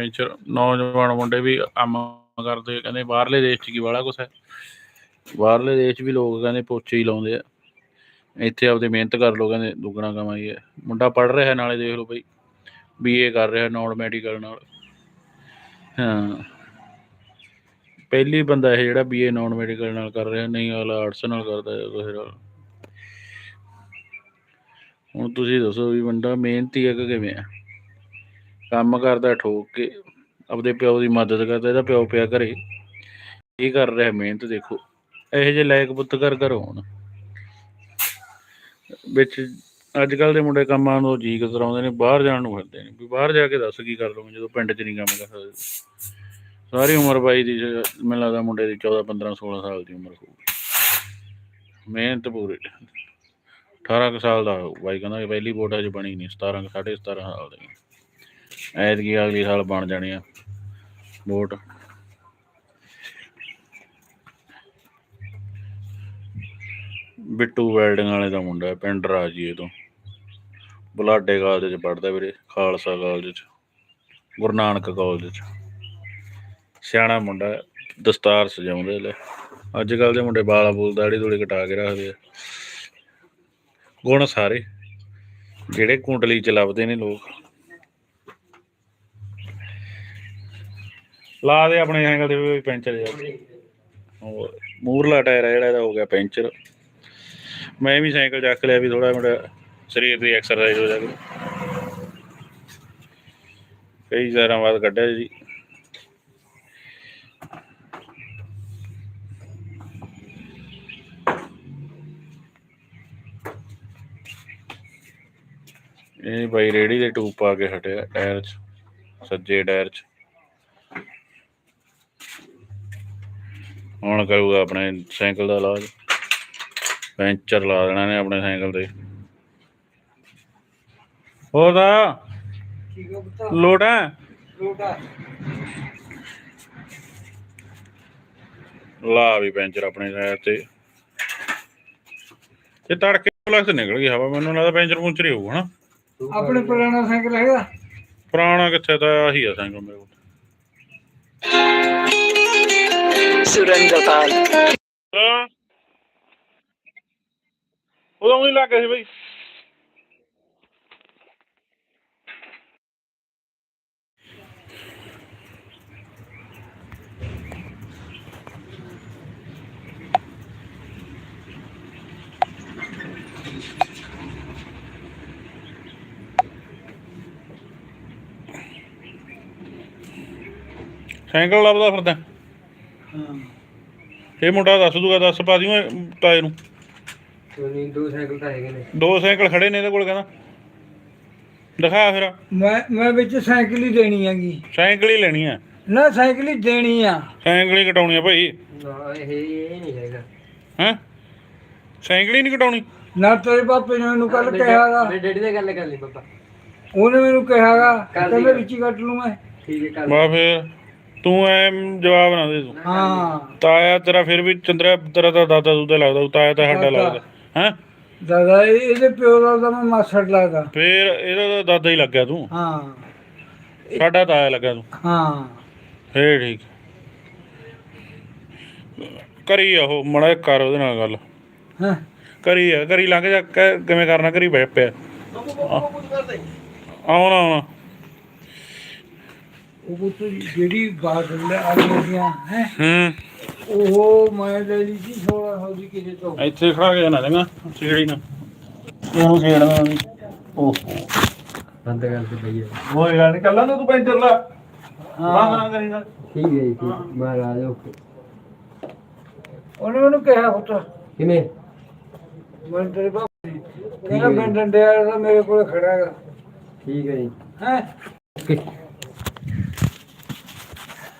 Venture ਨੌਜਵਾਨ ਮੁੰਡੇ ਵੀ ਕੰਮ ਕਰਦੇ, ਕਹਿੰਦੇ ਬਾਹਰਲੇ ਦੇਸ਼ 'ਚ ਕੀ ਵਾਲਾ ਕੁਛ ਹੈ? ਬਾਹਰਲੇ ਦੇਸ਼ ਵੀ ਲੋਕ ਕਹਿੰਦੇ ਪੋਚੇ ਹੀ ਲਾਉਂਦੇ ਆ। ਇੱਥੇ ਆਪਦੇ ਮਿਹਨਤ ਕਰ ਲੋ ਕਹਿੰਦੇ ਦੁੱਗਣਾ ਕਮਾਈ ਹੈ। ਮੁੰਡਾ ਪੜ ਰਿਹਾ ਨਾਲੇ ਦੇਖ ਲਓ ਬਈ ਬੀਏ ਕਰ ਰਿਹਾ ਨਾਨ ਮੈਡੀਕਲ ਨਾਲ। ਹਾਂ। ਪਹਿਲੀ ਬੰਦਾ ਇਹ ਜਿਹੜਾ ਬੀਏ ਨਾਨ ਮੈਡੀਕਲ ਨਾਲ ਕਰ ਰਿਹਾ, ਨਹੀਂ ਅਗਲਾ ਆਰਟਸ ਨਾਲ ਕਰਦਾ ਹੈ ਕਿਸੇ ਨਾਲ। ਹੁਣ ਤੁਸੀਂ ਦੱਸੋ ਵੀ ਬੰਦਾ ਮਿਹਨਤੀ ਹੈ ਕਿ ਕਿਵੇਂ ਆ? ਕੰਮ ਕਰਦਾ ਠੋਕ ਕੇ ਆਪਦੇ ਪਿਓ ਦੀ ਮਦਦ ਕਰਦਾ ਇਹਦਾ ਪਿਓ ਪਿਆ ਘਰੇ। ਇਹ ਕਰ ਰਿਹਾ ਮਿਹਨਤ ਦੇਖੋ। ਇਹੋ ਜਿਹੇ ਲਾਇਕ ਪੁੱਤ ਘਰ ਘਰ ਹੋਣ। ਵਿੱਚ ਅੱਜ ਕੱਲ ਦੇ ਮੁੰਡੇ ਕੰਮਾਂ ਨੂੰ ਜੀ ਕਤਰਾਉਂਦੇ ਨੇ ਬਾਹਰ ਜਾਣ ਨੂੰ ਫਿਰਦੇ ਨੇ। ਵੀ ਬਾਹਰ ਜਾ ਕੇ ਦੱਸ ਕੀ ਕਰ ਲਵਾਂਗੇ ਜਦੋਂ ਪਿੰਡ 'ਚ ਨਹੀਂ ਕੰਮ ਕਰ ਸਕਦੇ। ਸਾਰੀ ਉਮਰ ਬਾਈ ਦੀ ਮੈਨੂੰ ਲੱਗਦਾ ਮੁੰਡੇ ਦੀ 14 15 16 ਸਾਲ ਦੀ ਉਮਰ ਹੋਊਗੀ। ਮਿਹਨਤ ਪੂਰੀ। 18 ਕੁ ਸਾਲ ਦਾ ਬਾਈ ਕਹਿੰਦਾ ਕਿ ਪਹਿਲੀ ਵੋਟ 'ਚ ਬਣੀ ਨਹੀਂ 17 ਕੁ, ਸਾਢੇ 17 ਸਾਲ ਦੀ। ਐਤਕੀ ਅਗਲੀ ਸਾਲ ਬਣ ਜਾਣੀ ਆ, ਵੋਟ। ਬਿੱਟੂ ਵੈਲਡਿੰਗ ਵਾਲੇ ਦਾ ਮੁੰਡਾ ਪਿੰਡ ਰਾਜੀਏ ਤੋਂ। ਬੁਲਾਡੇ ਕਾਲਜ ਚ ਪੜਦਾ ਵੀਰੇ, ਖਾਲਸਾ ਕਾਲਜ ਚ, ਗੁਰੂ ਨਾਨਕ ਕਾਲਜ ਚ। ਸਿਆਣਾ ਮੁੰਡਾ ਦਸਤਾਰ ਸਜਾਉਂਦੇ ਲੈ ਅੱਜ ਕੱਲ ਦੇ ਮੁੰਡੇ ਬਾਲਾ ਬੂਲ ਦਾੜੀ ਦੂੜੀ ਕਟਾ ਕੇ ਰੱਖਦੇ ਆ। ਗੁਣ ਸਾਰੇ, ਜਿਹੜੇ ਕੁੰਡਲੀ ਚ ਲੱਭਦੇ ਨੇ ਲੋਕ। ਲਾ ਦੇ ਆਪਣੇ ਸਾਈਕਲ ਤੇ ਵੀ ਪੈਂਚਰ ਜਾ ਹੋਰ, ਮੂਰਲਾ ਟਾਇਰ ਹੈ ਜਿਹੜਾ, ਇਹਦਾ ਹੋ ਗਿਆ ਪੈਂਚਰ। ਮੈਂ ਵੀ ਸਾਈਕਲ ਚੱਕ ਲਿਆ ਵੀ ਥੋੜਾ ਮੇਰਾ ਸਰੀਰ ਦੀ ਐਕਸਰਸਾਈਜ਼ ਹੋ ਜਾਵੇ। ਕਈ ਸਾਰਾਂ ਬਾਅਦ ਕੱਢਿਆ ਜੀ। ਇਹ ਬਾਈ ਰੇੜੀ ਦੇ ਟੂਪ ਪਾ ਕੇ ਹਟਿਆ ਟਾਇਰ 'ਚ, ਸੱਜੇ ਟਾਇਰ 'ਚ। ਹੁਣ ਕਰੂਗਾ ਆਪਣੇ ਸਾਈਕਲ ਦਾ ਇਲਾਜ। ਪੈਂਚਰ ਲਾ ਦੇਣਾ ਨੇ ਆਪਣੇ ਸਾਈਕਲ ਤੇ। ਹੋਰ ਦਾ ਠੀਕ ਹੈ ਪੁੱਤ। ਲੋਟ ਹੈ? ਲੋਟਾ ਲਾ ਵੀ ਪੈਂਚਰ ਆਪਣੇ ਟਾਇਰ ਤੇ। ਇਹ ਤੜਕੇ ਪਲਸ ਨਿਕਲ ਗਈ ਹਵਾ ਮੈਨੂੰ ਲੱਗਦਾ ਪੈਂਚਰ ਪੁੰਚਰ ਹੀ ਹੋਊ ਹਨਾ? ਆਪਣੇ ਪੁਰਾਣਾ ਸਾਈਕਲ ਹੈਗਾ? ਪੁਰਾਣਾ ਕਿੱਥੇ ਤਾਂ ਆਹੀ ਆ ਸਾਈਕਲ ਮੇਰੇ ਕੋਲ। ਸੁਰਿੰਦਰ ਲੱਗ ਗਏ ਸੀ ਬਈ। ਸਾਈਕਲ ਲੱਭਦਾ ਫਿਰਦਾ। ਹਾਂ। ਇਹ ਮੁੰਡਾ ਦੱਸ ਦੂਗਾ ਦੱਸ ਪਾ ਦਿਓ ਤਾਏ ਨੂੰ। ਦੋ ਸਾਈਕਲ ਤਾਂ ਹੈਗੇ ਨੇ। ਦੋ ਸਾਈਕਲ ਖੜੇ ਨੇ ਇਹਦੇ ਕੋਲ ਕਹਿੰਦਾ। ਦਿਖਾ ਫਿਰ। ਮੈਂ ਮੈਂ ਵਿੱਚ ਸਾਈਕਲ ਹੀ ਦੇਣੀ ਹੈਗੀ। ਸਾਈਕਲ ਹੀ ਲੈਣੀ ਆ। ਨਾ ਸਾਈਕਲ ਹੀ ਦੇਣੀ ਆ। ਸਾਈਕਲ ਹੀ ਕਟਾਉਣੀ ਆ ਭਾਈ। ਨਾ ਇਹ ਇਹ ਨਹੀਂ ਹੈਗਾ। ਹੈ? ਸਾਈਕਲ ਹੀ ਨਹੀਂ ਕਟਾਉਣੀ। ਨਾ ਤੇਰੇ ਪਾਪੇ ਨੇ ਮੈਨੂੰ ਕੱਲ ਕਿਹਾਗਾ ਮੇਰੇ ਡੈਡੀ ਨਾਲ ਗੱਲ ਕਰ ਲਈ ਪਾਪਾ। ਉਹਨੇ ਮੈਨੂੰ ਕਿਹਾਗਾ ਕਹਿੰਦਾ। ਵਿੱਚ ਹੀ ਕੱਟ ਲੂ ਮੈਂ। ਠੀਕ ਹੈ ਕਰ ਬਾ ਫਿਰ। ਤੂੰ ਐ ਜਵਾਬ ਨਾ ਦੇ ਤੂੰ। ਹਾਂ। ਤਾਇਆ ਤੇਰਾ ਫਿਰ ਵੀ ਚੰਦਰਾ ਤੇਰਾ ਤਾਂ ਦਾਦਾ ਦੂਦਾ ਲੱਗਦਾ ਤਾਇਆ ਤਾਂ ਸਾਡਾ। ਲੱਗਦਾ। ਹੈ? ਦਾਦਾ ਇਹ- ਇਹਦੇ ਪਿਓ ਦਾ ਤਾਂ ਮੈਂ ਮਾਸੜ ਲੱਗਦਾ। ਫਿਰ ਇਹਦਾ ਤਾਂ ਦਾਦਾ ਹੀ ਲੱਗਿਆ ਤੂੰ। ਹਾਂ। ਸਾਡਾ ਤਾਇਆ ਲੱਗਾ ਤੂੰ। ਹਾਂ। ਫੇਰ ਠੀਕ। ਕਰੀ ਆ ਉਹ ਮੜਾ ਕਰ ਉਹਦੇ ਨਾਲ ਗੱਲ। ਹਾਂ? ਕਰੀ ਆ ਕਰੀ ਲੰਘ ਜਾ ਕ- ਕਿਵੇਂ ਕਰਨਾ ਕਰੀ ਬੈ ਪਿਆ। ਆਉਣਾ ਆਉਣਾ। ਉਹ ਪੁੱਤ ਜਿਹੜੀ ਬਾਤ ਲੈ ਆ ਗਈਆਂ ਹੈ? ਹੂੰ। ਉਹ ਮੈਂ ਲੈ ਲਈ ਸੀ 1600 ਦੀ ਕਿਸੇ ਤੋਂ। ਇੱਥੇ ਖੜਾ ਕੇ ਜਾਣਾ ਚੰਗਾ ਸੀੜੀ ਨਾ ਇਹਨੂੰ ਛੇੜਨਾ ਨਹੀਂ ਓਹੋ। ਬੰਦ ਕਰ ਦੇ ਭਈਆ ਹੋਏ ਗੱਲ ਨਹੀਂ ਕੱਲਾ ਤੂੰ ਪੈਂਚਰ ਲਾ। ਹਾਂ। ਨਾ ਕਰੀ ਨਾ ਠੀਕ ਹੈ ਜੀ ਮਹਾਰਾਜ ਓਕੇ ਉਹਨੇ ਮੈਨੂੰ ਕਿਹਾ ਪੁੱਤ। ਕਿਵੇਂ? ਮੈਂ ਤੇਰੇ ਬਾਪ ਕਹਿੰਦਾ ਮੈਂ ਡੰਡੇ ਵਾਲਾ ਤਾਂ ਮੇਰੇ ਕੋਲ ਖੜਾ ਹੈਗਾ ਠੀਕ ਹੈ ਜੀ। ਹੈ?